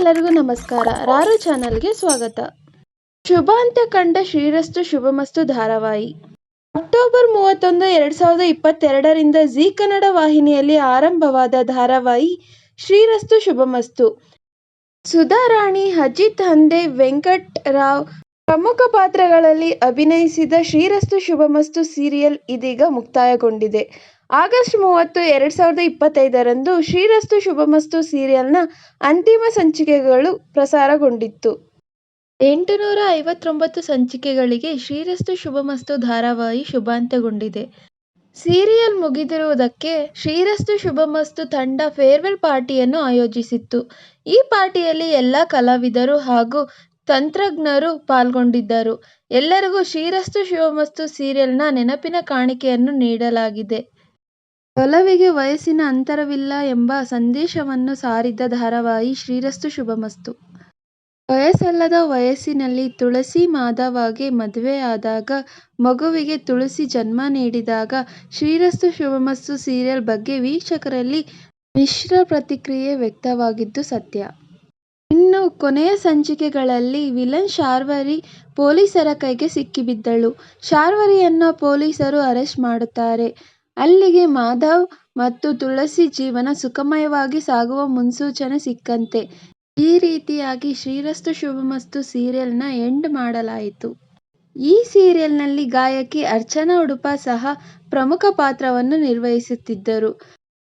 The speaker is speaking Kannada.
ಎಲ್ಲರಿಗೂ ನಮಸ್ಕಾರ. ರಾರು ಚಾನಲ್ಗೆ ಸ್ವಾಗತ. ಶುಭಾಂತ್ಯ ಕಂಡ ಶ್ರೀರಸ್ತು ಶುಭಮಸ್ತು ಧಾರಾವಾಹಿ. ಅಕ್ಟೋಬರ್ ಮೂವತ್ತೊಂದು, ಎರಡ್ ಸಾವಿರದ ಇಪ್ಪತ್ತೆರಡರಿಂದ ಜಿ ಕನ್ನಡ ವಾಹಿನಿಯಲ್ಲಿ ಆರಂಭವಾದ ಧಾರಾವಾಹಿ ಶ್ರೀರಸ್ತು ಶುಭಮಸ್ತು. ಸುಧಾರಾಣಿ ಅಜಿತ್ ಹಂದೆ ವೆಂಕಟ್ ರಾವ್ ಪ್ರಮುಖ ಪಾತ್ರಗಳಲ್ಲಿ ಅಭಿನಯಿಸಿದ ಶ್ರೀರಸ್ತು ಶುಭಮಸ್ತು ಸೀರಿಯಲ್ ಇದೀಗ ಮುಕ್ತಾಯಗೊಂಡಿದೆ. ಆಗಸ್ಟ್ ಮೂವತ್ತು, ಎರಡ್ ಸಾವಿರದ ಇಪ್ಪತ್ತೈದರಂದು ಶ್ರೀರಸ್ತು ಶುಭಮಸ್ತು ಸೀರಿಯಲ್ನ ಅಂತಿಮ ಸಂಚಿಕೆಗಳು ಪ್ರಸಾರಗೊಂಡಿತ್ತು. ಎಂಟುನೂರ ಐವತ್ತೊಂಬತ್ತು ಸಂಚಿಕೆಗಳಿಗೆ ಶ್ರೀರಸ್ತು ಶುಭಮಸ್ತು ಧಾರಾವಾಹಿ ಶುಭಾಂತ್ಯಗೊಂಡಿದೆ. ಸೀರಿಯಲ್ ಮುಗಿದಿರುವುದಕ್ಕೆ ಶ್ರೀರಸ್ತು ಶುಭಮಸ್ತು ತಂಡ ಫೇರ್ವೆಲ್ ಪಾರ್ಟಿಯನ್ನು ಆಯೋಜಿಸಿತ್ತು. ಈ ಪಾರ್ಟಿಯಲ್ಲಿ ಎಲ್ಲ ಕಲಾವಿದರು ಹಾಗೂ ತಂತ್ರಜ್ಞರು ಪಾಲ್ಗೊಂಡಿದ್ದರು. ಎಲ್ಲರಿಗೂ ಶಿರಸ್ತು ಶಿವಮಸ್ತು ಸೀರಿಯಲ್ನ ನೆನಪಿನ ಕಾಣಿಕೆಯನ್ನು ನೀಡಲಾಗಿದೆ. ಒಲವಿಗೆ ವಯಸ್ಸಿನ ಅಂತರವಿಲ್ಲ ಎಂಬ ಸಂದೇಶವನ್ನು ಸಾರಿದ ಧಾರಾವಾಹಿ ಶ್ರೀರಸ್ತು ಶುಭಮಸ್ತು. ವಯಸ್ಸಲ್ಲದ ವಯಸ್ಸಿನಲ್ಲಿ ತುಳಸಿ ಮಾಧವಗೆ ಮದುವೆಯಾದಾಗ ಮಗುವಿಗೆ ತುಳಸಿ ಜನ್ಮ ನೀಡಿದಾಗ ಶ್ರೀರಸ್ತು ಶುಭಮಸ್ತು ಸೀರಿಯಲ್ ಬಗ್ಗೆ ವೀಕ್ಷಕರಲ್ಲಿ ಮಿಶ್ರ ಪ್ರತಿಕ್ರಿಯೆ ವ್ಯಕ್ತವಾಗಿದ್ದು ಸತ್ಯ. ಇನ್ನು ಕೊನೆಯ ಸಂಚಿಕೆಗಳಲ್ಲಿ ವಿಲನ್ ಶಾರ್ವರಿ ಪೊಲೀಸರ ಕೈಗೆ ಸಿಕ್ಕಿಬಿದ್ದಳು. ಶಾರ್ವರಿಯನ್ನ ಪೊಲೀಸರು ಅರೆಸ್ಟ್ ಮಾಡುತ್ತಾರೆ. ಅಲ್ಲಿಗೆ ಮಾಧವ್ ಮತ್ತು ತುಳಸಿ ಜೀವನ ಸುಖಮಯವಾಗಿ ಸಾಗುವ ಮುನ್ಸೂಚನೆ ಸಿಕ್ಕಂತೆ. ಈ ರೀತಿಯಾಗಿ ಶ್ರೀರಸ್ತು ಶುಭಮಸ್ತು ಸೀರಿಯಲ್ನ ಎಂಡ್ ಮಾಡಲಾಯಿತು. ಈ ಸೀರಿಯಲ್ನಲ್ಲಿ ಗಾಯಕಿ ಅರ್ಚನಾ ಉಡುಪ ಸಹ ಪ್ರಮುಖ ಪಾತ್ರವನ್ನು ನಿರ್ವಹಿಸುತ್ತಿದ್ದರು.